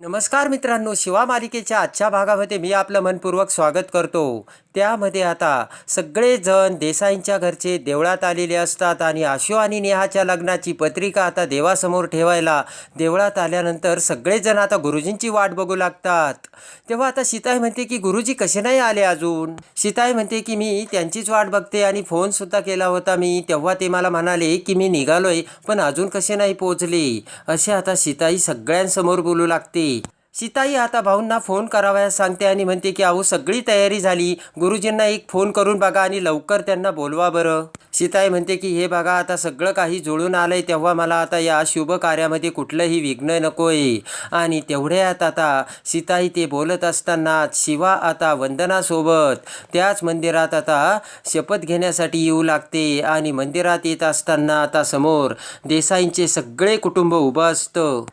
नमस्कार मित्रांनो शिवा मालिकेच्या आजच्या भागामध्ये मी आपलं मनपूर्वक स्वागत करतो. त्यामध्ये आता सगळेजण देसाईंच्या घरचे देवळात आलेले असतात आणि आशु आणि नेहाच्या लग्नाची पत्रिका आता देवासमोर ठेवायला देवळात आल्यानंतर सगळेजण आता गुरुजींची वाट बघू लागतात. तेव्हा आता सीताई म्हणते की गुरुजी कसे नाही आले अजून? सीताई म्हणते की मी त्यांचीच वाट बघते आणि फोनसुद्धा केला होता मी. तेव्हा ते मला म्हणाले की मी निघालोय पण अजून कसे नाही पोचले? असे आता सीताई सगळ्यांसमोर बोलू लागते. सीताई आता भाऊंना फोन करावयास सांगते आणि म्हणते की अहो सगळी तयारी झाली. गुरुजींना एक फोन करून बघा आणि लवकर त्यांना बोलवा बरं. सीताई म्हणते की हे बघा आता सगळं काही जुळून आलंय तेव्हा मला आता या शुभ कार्यामध्ये कुठलंही विघ्न नकोय. आणि तेवढ्यात आता सीताई ते बोलत असताना शिवा आता वंदनासोबत त्याच मंदिरात आता शपथ घेण्यासाठी येऊ लागते. आणि मंदिरात येत असताना आता समोर देसाईंचे सगळे कुटुंब उभं असतं.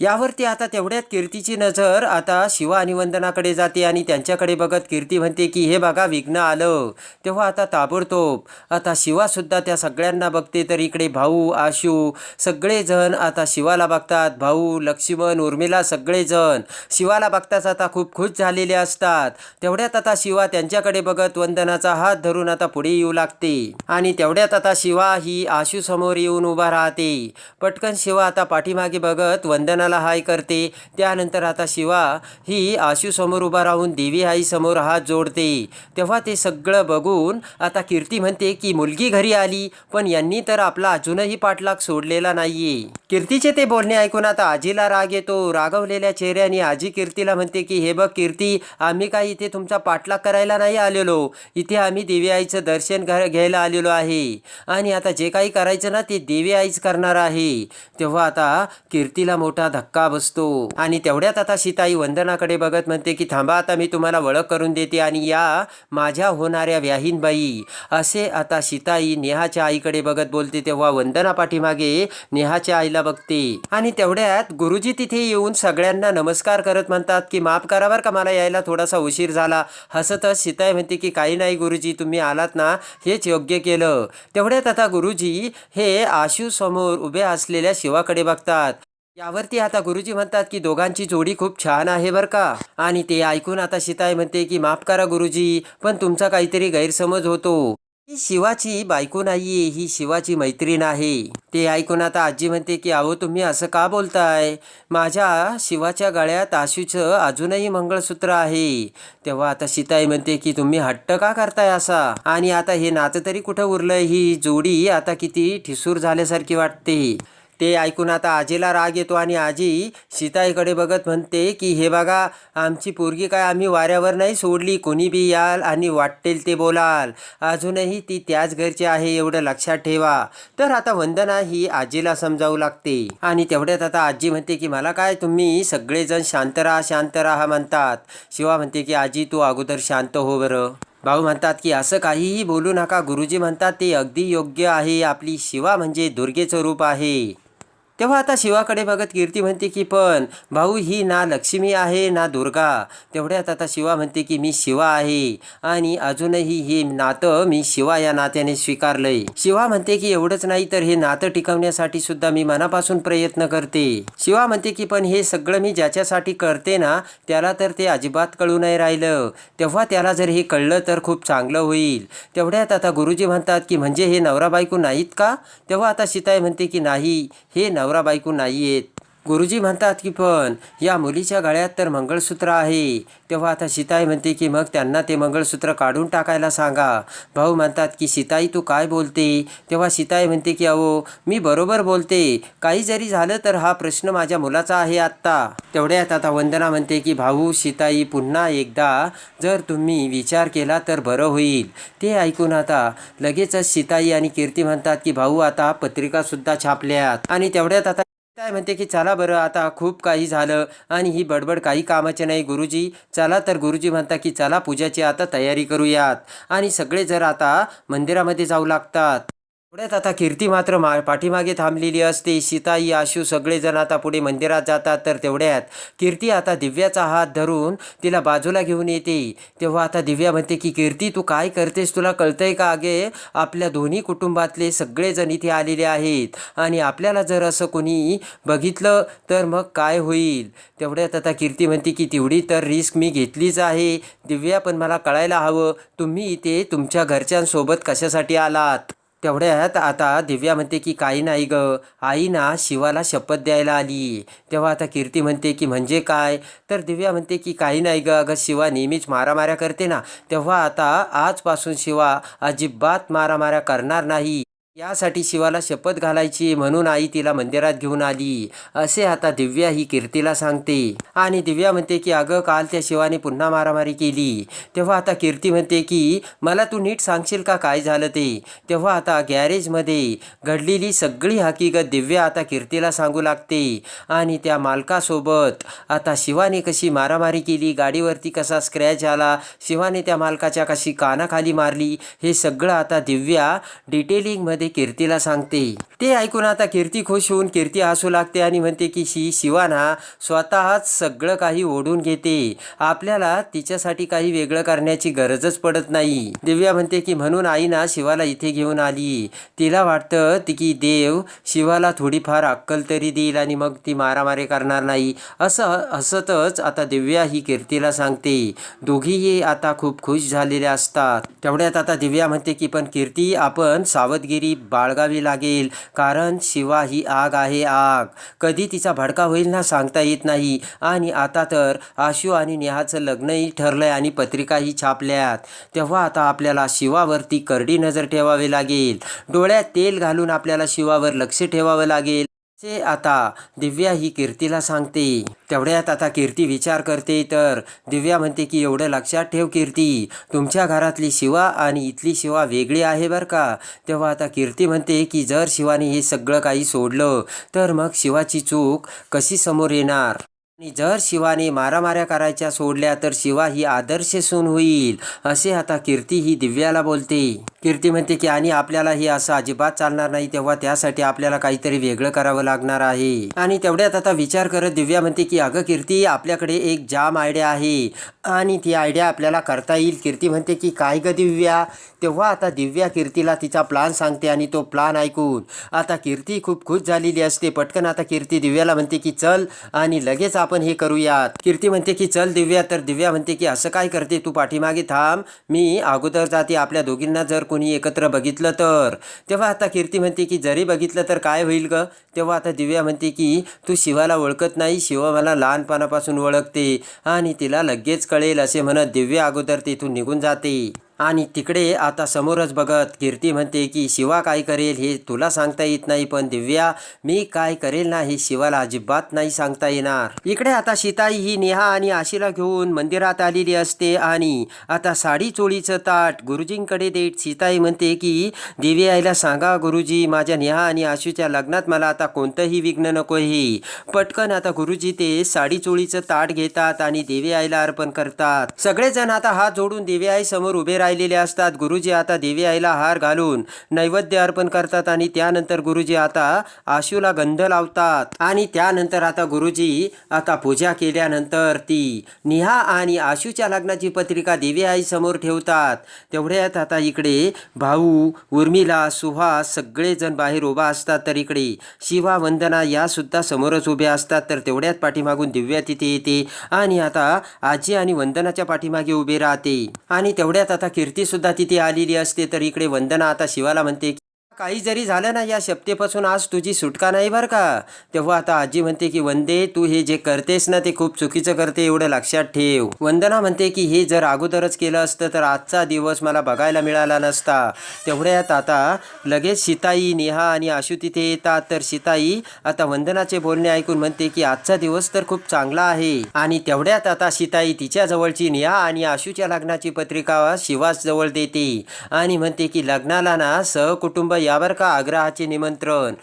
यावरती आता तेवढ्यात कीर्तीची नजर आता शिवा आणि वंदनाकडे जाते आणि त्यांच्याकडे बघत कीर्ती म्हणते की हे बघा विघ्न आलं. तेव्हा आता ताबडतोब आता शिवासुद्धा त्या सगळ्यांना बघते तर इकडे भाऊ आशू सगळेजण आता शिवाला बघतात. भाऊ लक्ष्मण उर्मिला सगळेजण शिवाला बघताच आता खूप खुश झालेले असतात. तेवढ्यात आता शिवा त्यांच्याकडे बघत वंदनाचा हात धरून आता पुढे येऊ लागते. आणि तेवढ्यात आता शिवा ही आशू समोर येऊन उभा राहते. पटकन शिवा आता पाठीमागे बघत वंदना वंदनाला हाय करते. त्यानंतर आता शिवा ही आशूसमोर उभा राहून देवी आई समोर हात जोडते. तेव्हा ते सगळं बघून आता कीर्ती म्हणते की मुलगी घरी आली पण यांनी तर आपला अजूनही पाठलाग सोडलेला नाहीये. कीर्तीचे ते बोलणे ऐकून आता आजीला राग येतो. रागवलेल्या चेहऱ्याने आजी कीर्तीला म्हणते की हे बघ कीर्ती आम्ही काही इथे तुमचा पाठलाग करायला नाही आलेलो. इथे आम्ही देवी आईचं दर्शन घ्यायला आलेलो आहे. आणि आता जे काही करायचं ना ते देवी आईच करणार आहे. तेव्हा आता कीर्तीला मोठा धक्का बसतो. आणि तेवढ्यात आता सीताई वंदनाकडे बघत म्हणते की थांबा आता मी तुम्हाला ओळख करून देते आणि या माझ्या होणाऱ्या व्याहीनबाई असे आता सीताई नेहाच्या आईकडे बघत बोलते तेव्हा वंदना पाठीमागे नेहाच्या आईला बघते. आणि तेवढ्यात गुरुजी तिथे येऊन सगळ्यांना नमस्कार करत म्हणतात की माफ करा बरं का मला यायला थोडासा उशीर झाला. हसतच सीताई म्हणते की काही नाही गुरुजी तुम्ही आलात ना हेच योग्य केलं. तेवढ्यात आता गुरुजी हे आशू समोर उभे असलेल्या शिवाकडे बघतात. यावरती आता गुरुजी म्हणतात की दोघांची जोडी खूप छान आहे बरं का. आणि ते ऐकून आता सीताई म्हणते की माफ करा गुरुजी पण तुमचा काहीतरी गैरसमज होतो. ही शिवाची बायको नाहीये ही शिवाची मैत्रीण आहे. ते ऐकून आता आजी म्हणते की अहो तुम्ही असं का बोलताय? माझ्या शिवाच्या गळ्यात आशूचं अजूनही मंगळसूत्र आहे. तेव्हा आता सीताई म्हणते की तुम्ही हट्ट का करताय असा? आणि आता हे नातं तरी कुठं उरलंय? ही जोडी आता किती ठिसूर झाल्यासारखी वाटते. ते ऐकून आता आजीला राग येतो आणि आजी सीताईकडे बघत म्हणते की हे बघा आमची पोरगी काय आम्ही वाऱ्यावर नाही सोडली? कोणी बी याल आणि वाटेल ते बोलाल. अजूनही ती त्याच घरची आहे एवढं लक्षात ठेवा. तर आता वंदना ही आजीला समजावू लागते. आणि तेवढ्यात आता आजी म्हणते की मला काय तुम्ही सगळेजण शांत राहा शांत राहा म्हणतात. शिवा म्हणते की आजी तू अगोदर शांत हो बरं. भाऊ म्हणतात की असं काहीही बोलू नका गुरुजी म्हणतात ते अगदी योग्य आहे. आपली शिवा म्हणजे दुर्गेचं रूप आहे. तेव्हा आता शिवाकडे बघत कीर्ती म्हणते की पण भाऊ ही ना लक्ष्मी आहे ना दुर्गा. तेवढ्यात आता शिवा म्हणते की मी शिवा आहे आणि अजूनही हे नातं मी शिवा या नात्याने स्वीकारलंय. शिवा म्हणते की एवढंच नाही तर हे नातं टिकवण्यासाठी सुद्धा मी मनापासून प्रयत्न करते. शिवा म्हणते की पण हे सगळं मी ज्याच्यासाठी करते ना त्याला तर ते अजिबात कळू नाही राहिलं. तेव्हा त्याला जर हे कळलं तर खूप चांगलं होईल. तेवढ्यात आता गुरुजी म्हणतात की म्हणजे हे नवरा बायको नाहीत का? तेव्हा आता सीताई म्हणते की नाही. हे नवरा बायको नाही आहेत गुरुजी म्हणतात की पण या मुलीच्या गळ्यात तर मंगळसूत्र आहे. तेव्हा आता सीताई म्हणते की मग त्यांना ते मंगळसूत्र काढून टाकायला सांगा. भाऊ म्हणतात की सीताई तू काय बोलते? तेव्हा सीताई म्हणते की अहो मी बरोबर बोलते. काही जरी झालं तर हा प्रश्न माझ्या मुलाचा आहे आत्ता. तेवढ्यात आता वंदना म्हणते की भाऊ सीताई पुन्हा एकदा जर तुम्ही विचार केला तर बरं होईल. ते ऐकून आता लगेचच सीताई आणि कीर्ती म्हणतात की भाऊ आता पत्रिकासुद्धा छापल्यात. आणि तेवढ्यात आता काय म्हणते की चला बरं आता खूप काही झालं आणि ही बडबड काही कामाचे नाही गुरुजी. चला तर गुरुजी म्हणता की चला पूजाची आता तयारी करूयात. आणि सगळे जर आता मंदिरामध्ये जाऊ लागतात. एवढ्यात आता कीर्ती मात्र मा पाठीमागे थांबलेली असते. सीताई आशू सगळेजण आता पुढे मंदिरात जातात तर तेवढ्यात कीर्ती आता दिव्याचा हात धरून तिला बाजूला घेऊन येते. तेव्हा आता दिव्या म्हणते की कीर्ती तू काय करतेस? तुला कळतंय का अगे आपल्या दोन्ही कुटुंबातले सगळेजण इथे आलेले आहेत. आणि आपल्याला जर असं कोणी बघितलं तर मग काय होईल? तेवढ्यात आता कीर्ती म्हणते की तेवढी तर रिस्क मी घेतलीच आहे. दिव्या पण मला कळायला हवं. तुम्ही इथे तुमच्या घरच्यांसोबत कशासाठी आलात? तेवढ्यात आता दिव्या म्हणते की काही नाही ग. आई ना शिवाला शपथ द्यायला आली. तेव्हा आता कीर्ती म्हणते की म्हणजे काय? तर दिव्या म्हणते की काही नाही ग. अगं शिवा नेहमीच मारामाऱ्या करते ना. तेव्हा आता आजपासून शिवा अजिबात मारामाऱ्या करणार नाही. यासाठी शिवाला शपथ घालायची म्हणून आई तिला मंदिरात घेऊन आली. असे आता दिव्या ही कीर्तीला सांगते. आणि दिव्या म्हणते की अगं काल त्या शिवाने पुन्हा मारामारी केली. तेव्हा आता कीर्ती म्हणते की मला तू नीट सांगशील का काय झालं ते? तेव्हा आता गॅरेजमध्ये घडलेली सगळी हकीकत दिव्या आता कीर्तीला सांगू लागते. आणि त्या मालकासोबत आता शिवाने कशी मारामारी केली? गाडीवरती कसा स्क्रॅच आला? शिवाने त्या मालकाच्या कशी कानाखाली मारली? हे सगळं आता दिव्या डिटेलिंगमध्ये कीर्तीला सांगते. ते ऐकून आता कीर्ती खुश होऊन कीर्ती हसू लागते आणि म्हणते की शी शिवाना स्वतःच सगळं काही ओढून घेते. आपल्याला तिच्यासाठी काही वेगळं करण्याची गरजच पडत नाही. दिव्या म्हणते की म्हणून आई ना शिवाला इथे घेऊन आली. तिला वाटतं ती की देव शिवाला थोडीफार अक्कल तरी देईल आणि मग ती मारामारी करणार नाही. असं हसतच आता दिव्या ही कीर्तीला सांगते. दोघीही आता खूप खुश झालेले असतात. तेवढ्यात आता दिव्या म्हणते की पण कीर्ती आपण सावधगिरी बाळगावी लागेल. कारण शिवा ही आग आहे आग. कधी तिचा भडका होईल ना सांगता येत नाही. आणि आता तर आशू आणि नेहाचं लग्नही ठरलंय आणि पत्रिकाही छापल्यात. तेव्हा आता आपल्याला शिवावरती करडी नजर ठेवावी लागेल. डोळ्यात तेल घालून आपल्याला शिवावर लक्ष ठेवावं लागेल. ते आता दिव्या ही कीर्तीला सांगते तेवढ्यात आता कीर्ती विचार करते तर दिव्या म्हणते की एवढं लक्षात ठेव कीर्ती तुमच्या घरातली शिवा आणि इथली शिवा वेगळी आहे बरं का? तेव्हा आता कीर्ती म्हणते की जर शिवाने हे सगळं काही सोडलं तर मग शिवाची चूक कशी समोर येणार? आणि जर शिवाने मारामाऱ्या करायच्या सोडल्या तर शिवा ही आदर्श सून होईल असे आता कीर्ती ही दिव्याला बोलते. कीर्ती म्हणते की आणि आपल्याला हे असं अजिबात चालणार नाही तेव्हा त्यासाठी आपल्याला काहीतरी वेगळं करावं लागणार आहे. आणि तेवढ्यात आता विचार करत दिव्या म्हणते की अगं कीर्ती आपल्याकडे एक जाम आयडिया आहे. आणि ती आयडिया आपल्याला करता येईल. कीर्ती म्हणते की काय ग दिव्या? तेव्हा आता दिव्या कीर्तीला तिचा प्लान सांगते आणि तो प्लान ऐकून आता कीर्ती खूप खुश झालेली असते. पटकन आता कीर्ती दिव्याला म्हणते की चल आणि लगेच आपण हे करूयात. कीर्ती म्हणते की चल दिव्या तर दिव्या म्हणते की असं काय करते तू? पाठीमागे थांब. मी अगोदर जाते आपल्या दोघींना जर कोणी एकत्र बघितलं तर. तेव्हा आता कीर्ती म्हणते की जरी बघितलं तर काय होईल ग? तेव्हा आता दिव्या म्हणते की तू शिवाला ओळखत नाही. शिव मला लहानपणापासून ओळखते आणि तिला लगेच कळेल असे म्हणत दिव्या अगोदर तिथून निघून जाते. आणि तिकडे आता समोरच बघत कीर्ती म्हणते की शिवा काय करेल हे तुला सांगता येत नाही पण दिव्या मी काय करेल ना हे शिवाला अजिबात नाही सांगता येणार. इकडे आता सीताई ही नेहा आणि आशीला घेऊन मंदिरात आलेली असते आणि आता साडी चोळीचं ताट गुरुजींकडे देत सीताई म्हणते की देवी आईला सांगा गुरुजी माझ्या नेहा आणि आशूच्या लग्नात मला आता कोणतंही विघ्न नको हे पटकन आता गुरुजी ते साडी चोळीचं ताट घेतात आणि देवी आईला अर्पण करतात. सगळेजण आता हात जोडून देवी आई समोर उभे राहिलेले असतात. गुरुजी आता देवी आईला हार घालून नैवेद्य अर्पण करतात आणि त्यानंतर गुरुजी आता आशूला गंध लावतात. आणि त्यानंतर आता गुरुजी आता पूजा केल्यानंतर ती निहा आणि आशूच्या लग्नाची पत्रिका देवी आई समोर ठेवतात. तेवढ्यात आता इकडे भाऊ उर्मिला सुहास सगळेजण बाहेर उभा असतात. तर इकडे शिवा वंदना या सुद्धा समोरच उभ्या असतात. तर तेवढ्यात पाठीमागून दिव्या तिथे येते आणि आता आजी आणि वंदनाच्या पाठीमागे उभे राहते. आणि तेवढ्यात आता कीर्ती सुद्धा तिथे आलेली असते. तर इकडे वंदना आता शिवाला म्हणते काही जरी झालं ना या शपथेपासून आज तुझी सुटका नाही बरं का? तेव्हा आता आजी म्हणते की वंदे तू हे जे करतेस ना ते खूप चुकीचं करते एवढं लक्षात ठेव. वंदना म्हणते की हे जर अगोदरच केलं असतं तर आजचा दिवस मला बघायला मिळाला नसता. तेवढ्यात आता लगेच सीताई नेहा आणि आशू तिथे येतात. तर सीताई आता वंदनाचे बोलणे ऐकून म्हणते की आजचा दिवस तर खूप चांगला आहे. आणि तेवढ्यात आता सीताई तिच्या जवळची नेहा आणि आशूच्या लग्नाची पत्रिका शिवास जवळ देते. आणि म्हणते की लग्नाला ना सहकुटुंब यावर का आग्रहाचे निमंत्रण?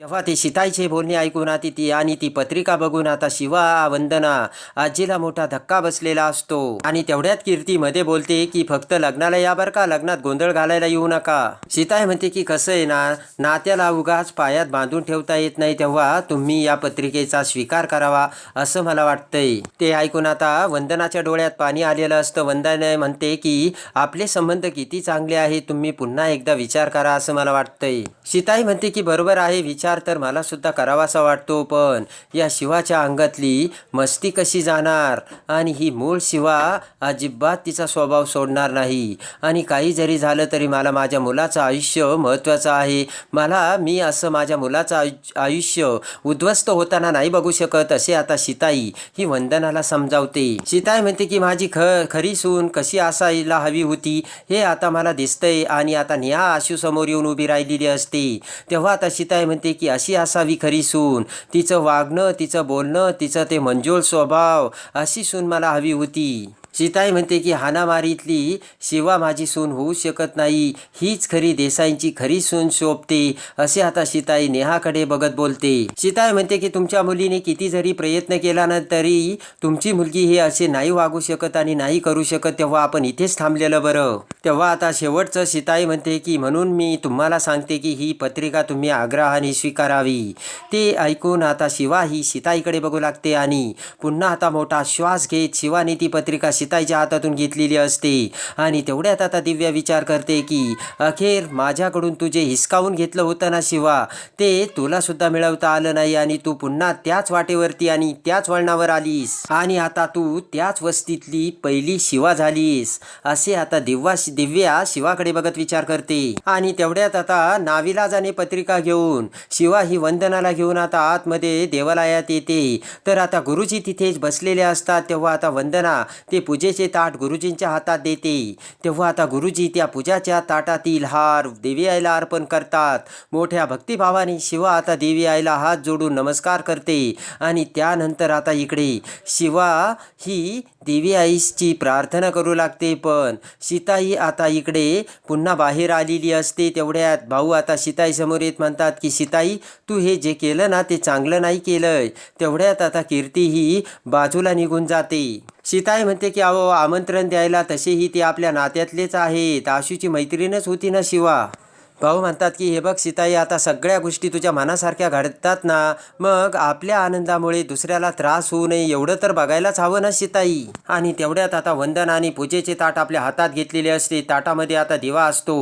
तेव्हा ते सीताईचे बोलणे ऐकून आती ती आणि ती पत्रिका बघून आता शिवा वंदना आजीला मोठा धक्का बसलेला असतो. आणि तेवढ्यात कीर्ती मध्ये बोलते की फक्त लग्नाला या बरं का? लग्नात गोंधळ घालायला येऊ नका. सीताई म्हणते की कसं आहे ना नात्याला उगाच पायात बांधून ठेवता येत नाही तेव्हा तुम्ही या पत्रिकेचा स्वीकार करावा असं मला वाटतंय. ते ऐकून आता वंदनाच्या डोळ्यात पाणी आलेलं असतं. वंदना म्हणते की आपले संबंध किती चांगले आहे तुम्ही पुन्हा एकदा विचार करा असं मला वाटतंय. सीताई म्हणते की बरोबर आहे विचार विचार तर मला सुद्धा करावासा वाटतो पण या शिवाच्या अंगातली मस्ती कशी जाणार? आणि ही मूळ शिवा अजिबात तिचा स्वभाव सोडणार नाही. आणि काही जरी झालं तरी मला माझ्या मुलाचं आयुष्य महत्त्वाचं आहे. मला मी असं माझ्या मुलाचं आयु- आयुष्य उद्ध्वस्त होताना नाही बघू शकत असे आता सीताई ही वंदनाला समजावते. सीताई म्हणते की माझी ख खरी सून कशी असायला हवी होती? हे आता मला दिसतंय आणि आता नेहा आशू समोर येऊन उभी राहिलेली असते. तेव्हा आता सीताई म्हणते की अशी असावी खरी सून. तिचं वागणं तिचं बोलणं तिचं ते मंजूळ स्वभाव अशी सून मला हवी होती. सीताई म्हणते की हानामारीतली शिवा माझी सून होऊ शकत नाही हीच खरी देसाईंची खरी सून शोभते असे आता सीताई नेहाकडे बघत बोलते. सीताई म्हणते की तुमच्या मुलीने किती जरी प्रयत्न केला ना तरी तुमची मुलगी हे असे नाही वागू शकत आणि नाही करू शकत तेव्हा आपण इथेच थांबलेलं बरं. तेव्हा आता शेवटचं सीताई म्हणते की म्हणून मी तुम्हाला सांगते की ही पत्रिका तुम्ही आग्रहाने स्वीकारावी. ते ऐकून आता शिवा ही सीताईकडे बघू लागते आणि पुन्हा आता मोठा श्वास घेत शिवाने ती पत्रिका सीताईच्या हातातून घेतलेली असते. आणि तेवढ्यात आता दिव्या विचार करते की अखेर माझ्याकडून तुझे हिसकावून घेतलं होतं ना शिवा? ते तुला सुद्धा मिळवता आलं नाही आणि तू पुन्हा त्याच वाटेवरती आणि त्याच वळणावर आलीस. आणि आता तू त्याच वस्तीतली पहिली शिवा झालीस. असे आता दिव्या दिव्या शिवाकडे बघत विचार करते. आणि तेवढ्यात आता नाविलाजाने पत्रिका घेऊन शिवा ही वंदनाला घेऊन आता आतमध्ये देवालयात येते. तर आता गुरुजी तिथेच बसलेले असतात तेव्हा आता वंदना ते पूजेचे ताट गुरुजींच्या हातात देते. तेव्हा आता गुरुजी त्या पूजाच्या ताटातील हार देवी आईला अर्पण करतात. मोठ्या भक्तिभावाने शिवा आता देवी आईला हात जोडून नमस्कार करते. आणि त्यानंतर आता इकडे शिवा ही देवी आईची प्रार्थना करू लागते. पण सीताई आता इकडे पुन्हा बाहेर आलेली असते. तेवढ्यात भाऊ आता सीताईसमोर येत म्हणतात की सीताई तू हे जे केलं ना ते चांगलं नाही केलंय. तेवढ्यात आता कीर्ती ही बाजूला निघून जाते. सीताई म्हणते की अहो आमंत्रण द्यायला तसेही ते आपल्या नात्यातलेच आहेत. आशूची मैत्रीणच होती ना शिवा. भाऊ म्हणतात की हे बघ सीताई आता सगळ्या गोष्टी तुझ्या मनासारख्या घडतात ना मग आपल्या आनंदामुळे दुसऱ्याला त्रास होऊ नये एवढं तर बघायलाच हवं ना सीताई. आणि तेवढ्यात आता वंदना आणि पूजेचे ताट आपल्या हातात घेतलेले असते. ताटामध्ये आता दिवा असतो.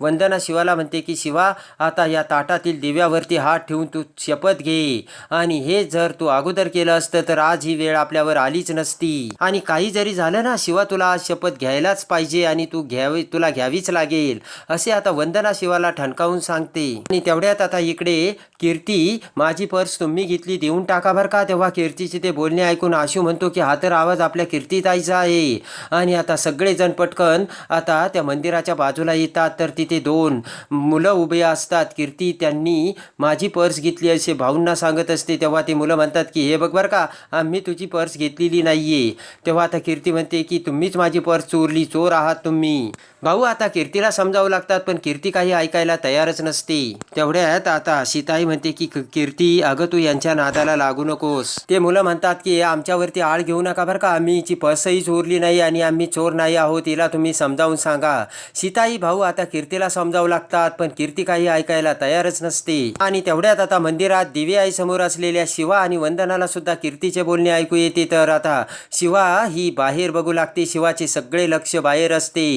वंदना शिवाला म्हणते की शिवा आता या ताटातील दिव्यावरती हात ठेवून तू शपथ घे. आणि हे जर तू अगोदर केलं असतं तर आज ही वेळ आपल्यावर आलीच नसती. आणि काही जरी झालं ना शिवा तुला आज शपथ घ्यायलाच पाहिजे आणि तू घ्यावी तुला घ्यावीच लागेल. असे आता वंदना शिवाला ठणकावून सांगते. आणि तेवढ्यात आता इकडे कीर्ती माझी पर्स तुम्ही घेतली देऊन टाका बरं का? तेव्हा कीर्तीचे ते बोलणे ऐकून आशू म्हणतो की हा तर आवाज आपल्या कीर्तीताईचा आहे. आणि आता सगळेजण पटकन आता त्या मंदिराच्या बाजूला येतात. तर तिथे दोन मुलं उभे असतात. कीर्ती त्यांनी माझी पर्स घेतली असे भाऊंना सांगत असते. तेव्हा ते मुलं म्हणतात की हे बघ बरं का आम्ही तुझी पर्स घेतलेली नाहीये. तेव्हा आता कीर्ती म्हणते की तुम्हीच माझी पर्स चोरली चोर आहात तुम्ही. भाऊ आता कीर्तीला समजावं लागतात पण कीर्ती काही ऐकायला तयारच नसते. तेवढ्यात आता सीताई म्हणते की कीर्ती अगं तू यांच्या नादाला लागू नकोस. ते मुलं म्हणतात की आमच्यावरती आळ घेऊ नका बरं का आम्ही हिची पर्सही चोरली नाही आणि आम्ही चोर नाही आहोत तिला तुम्ही समजावून सांगा. सीताई भाऊ आता कीर्तीला समजावं लागतात पण कीर्ती काही ऐकायला तयारच नसते. आणि तेवढ्यात आता मंदिरात दिवे आई समोर असलेल्या शिवा आणि वंदनाला सुद्धा कीर्तीचे बोलणे ऐकू येते. तर आता शिवा ही बाहेर बघू लागते शिवाचे सगळे लक्ष बाहेर असते.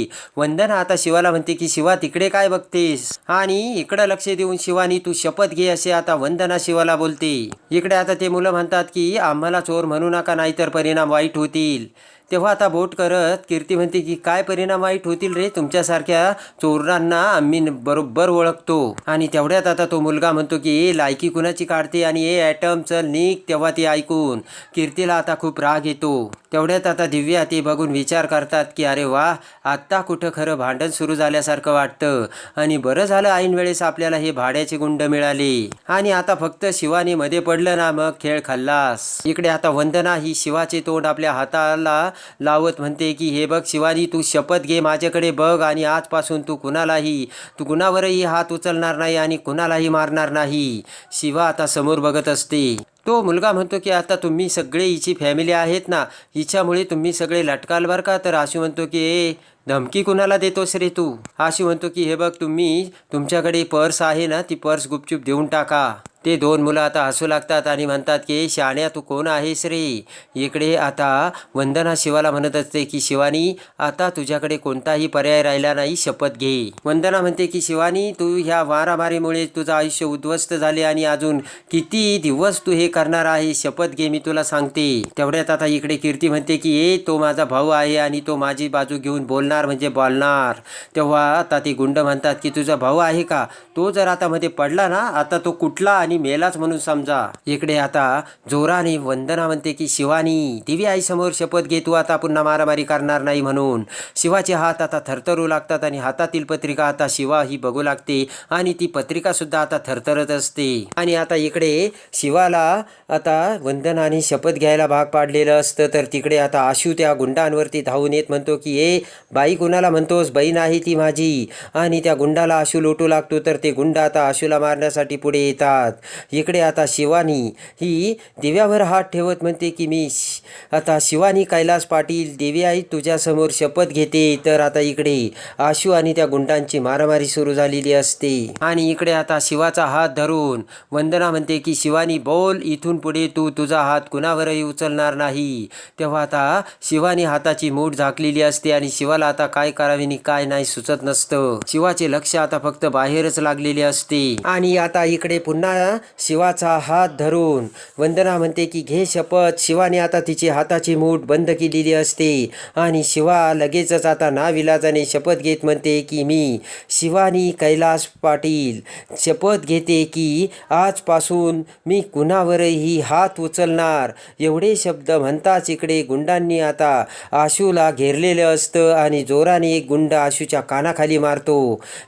वंदना आता शिवाला म्हणते की शिवा तिकडे काय बघतेस? आणि इकडं लक्ष देऊन शिवानी तू शपथ घे असे आता वंदना शिवाला बोलते. इकडे आता ते मुलं म्हणतात की आम्हाला चोर म्हणू नका नाहीतर परिणाम वाईट होतील. तेव्हा आता बोट करत कीर्ती म्हणते की काय परिणाम वाईट होतील रे तुमच्यासारख्या चोरांना आम्ही बरोबर ओळखतो. आणि तेवढ्यात आता तो मुलगा म्हणतो की ए लायकी कुणाची काढते आणि ए ॲटम चल निघ तेव्हा ते ऐकून कीर्तीला आता खूप राग येतो. तेवढ्यात आता दिव्या ते बघून विचार करतात की अरे वा आत्ता कुठं खरं भांडण सुरू झाल्यासारखं वाटतं. आणि बरं झालं ऐन वेळेस आपल्याला हे भाड्याचे गुंड मिळाले. आणि आता फक्त शिवानी मध्ये पडलं ना मग खेळ खाल्लास. इकडे आता वंदना ही शिवाचे तोंड आपल्या हाताला लावत म्हणते की हे बघ शिवानी तू शपथ घे माझ्याकडे बघ आणि आजपासून तू कुणालाही तू कुणावरही हात उचलणार नाही आणि कुणालाही मारणार नाही. शिवा आता समोर बघत असते. तो मुलगा म्हणतो की आता तुम्ही सगळे हिची फॅमिली आहेत ना हिच्यामुळे तुम्ही सगळे लटकाल बरं का? तर आशू म्हणतो की ए धमकी कुणाला देतोस रे तू? अशी म्हणतो की हे बघ तुम्ही तुमच्याकडे पर्स आहे ना ती पर्स गुपचूप देऊन टाका. ते दोन मुलं आता हसू लागतात आणि म्हणतात की शाण्या तू कोण आहेस रे? इकडे आता वंदना शिवाला म्हणत असते की शिवानी आता तुझ्याकडे कोणताही पर्याय राहिला नाही शपथ घे. वंदना म्हणते की शिवानी तू ह्या मारामारीमुळे तुझं आयुष्य उद्ध्वस्त झाले आणि अजून किती दिवस तू हे करणार आहे शपथ घे मी तुला सांगते. तेवढ्यात आता इकडे कीर्ती म्हणते की ए तो माझा भाऊ आहे आणि तो माझी बाजू घेऊन बोल बोलणार म्हणजे बोलणार. तेव्हा आता ते गुंड म्हणतात की तुझा भाऊ आहे का? तो जर आता मध्ये पडला ना आता तो कुठला आणि मेलाच म्हणून समजा. इकडे आता जोराने वंदना म्हणते की शिवानी दिवी आई समोर शपथ घे तू आता पुन्हा मारामारी करणार नाही म्हणून. शिवाचे हात आता थरथरू लागतात आणि हातातील पत्रिका आता शिवा ही बघू लागते आणि ती पत्रिका सुद्धा आता थरथरत असते. आणि आता इकडे शिवाला आता वंदनाने शपथ घ्यायला भाग पाडलेलं असतं तर तिकडे आता आशू त्या गुंडांवरती धावून येत म्हणतो की ए बाई कुणाला म्हणतोस? बहीण आहे ती माझी. आणि त्या गुंडाला आशू लोटू लागतो तर ते गुंड आता आशूला मारण्यासाठी पुढे येतात. इकडे आता शिवानी ही दिव्यावर हात ठेवत म्हणते की मी श- आता शिवानी कैलास पाटील देवी आई तुझ्यासमोर शपथ घेते. तर आता इकडे आशू आणि त्या गुंडांची मारामारी सुरू झालेली असते. आणि इकडे आता शिवाचा हात धरून वंदना म्हणते की शिवानी बोल. इथून पुढे तू तुझा हात कुणावरही उचलणार नाही. तेव्हा आता शिवानी हाताची मूठ झाकलेली असते आणि शिवाला आता काय करावे आणि काय नाही सुचत नसतं. शिवाचे लक्ष आता फक्त बाहेरच लागलेले असते. आणि आता इकडे पुन्हा शिवाचा हात धरून वंदना म्हणते की घे शपथ. शिवाने आता तिची हाताची मूठ बंद केलेली असते. आणि शिवा लगेचच आता नाविलाजाने शपथ घेत म्हणते की मी शिवानी कैलास पाटील शपथ घेते की आजपासून मी कुणावरही हात उचलणार. एवढे शब्द म्हणताच इकडे गुंडांनी आता आशूला घेरलेलं असतं आणि जोराने एक गुंड आशूच्या कानाखाली मारतो.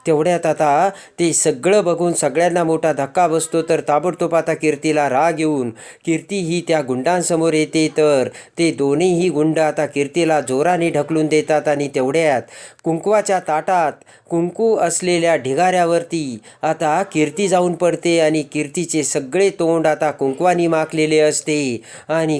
तेवढ्यात आता ते सगळं बघून सगळ्यांना मोठा धक्का बसतो. तर ताबडतोब आता कीर्तीला राग येऊन कीर्ती ही त्या गुंडांसमोर येते. तर तर ते दोन्हीही गुंड आता कीर्तीला जोराने ढकलून देतात आणि तेवढ्यात कुंकवाच्या ताटात कुंकू असलेल्या ढिगाऱ्यावरती आता कीर्ती जाऊन पडते आणि कीर्तीचे सगळे तोंड आता कुंकवानी माखलेले असते. आणि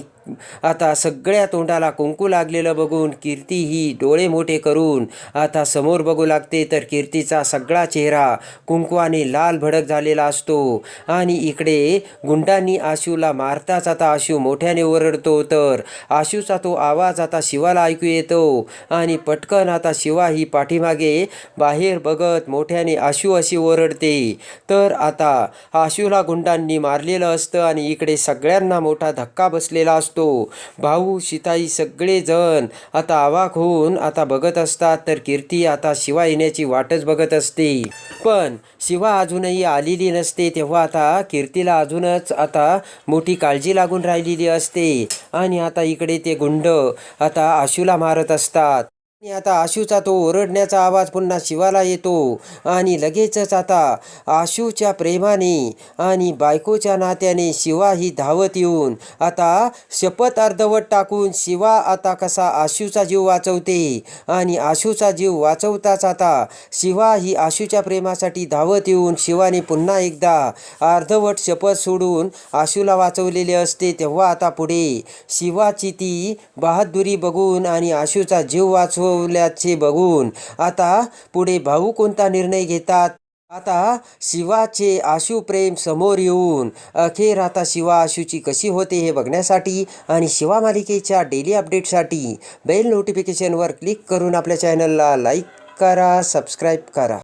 आता सगळ्या तोंडाला कुंकू लागलेलं बघून कीर्ती ही डोळे मोठे करून आता समोर बघू लागते तर कीर्तीचा सगळा चेहरा कुंकवाने लाल भडक झालेला असतो. आणि इकडे गुंडांनी आशूला मारताच आता आशू मोठ्याने ओरडतो तर आशूचा तो आवाज आता शिवाला ऐकू येतो. आणि पटकन आता शिवा ही पाठीमागे बाहेर बघत मोठ्याने आशू अशी ओरडते. तर आता आशूला गुंडांनी मारलेलं असतं आणि इकडे सगळ्यांना मोठा धक्का बसलेला असतो. भाऊ शिताई सगळेजण आता आवाक होऊन आता बघत असतात तर कीर्ती आता शिवा येण्याची वाटच बघत असते. पण शिवा अजूनही आलेली नसते तेव्हा आता कीर्तीला अजूनच आता मोठी काळजी लागून राहिलेली असते. आणि आता इकडे ते गुंड आता आशूला मारत असतात. आणि आता आशूचा तो ओरडण्याचा आवाज पुन्हा शिवाला येतो. आणि लगेचच आता आशूच्या प्रेमाने आणि बायकोच्या नात्याने शिवा ही धावत येऊन आता शपथ अर्धवट टाकून शिवा आता कसा आशूचा जीव वाचवते. आणि आशूचा जीव वाचवताच आता शिवा ही आशूच्या प्रेमासाठी धावत येऊन शिवाने पुन्हा एकदा अर्धवट शपथ सोडून आशूला वाचवलेले असते तेव्हा आता पुढे शिवाची ती बहादुरी बघून आणि आशूचा जीव वाचवल्याचे बघून आता पुढे भाऊ कोणता निर्णय घेतात? आता शिवाचे आशू प्रेम समोर येऊन अखेर आता शिवा आशूची कशी होते हे बघण्यासाठी आणि शिवा मालिकेच्या डेली अपडेटसाठी बेल नोटिफिकेशनवर क्लिक करून आपल्या चॅनलला लाईक करा सबस्क्राईब करा.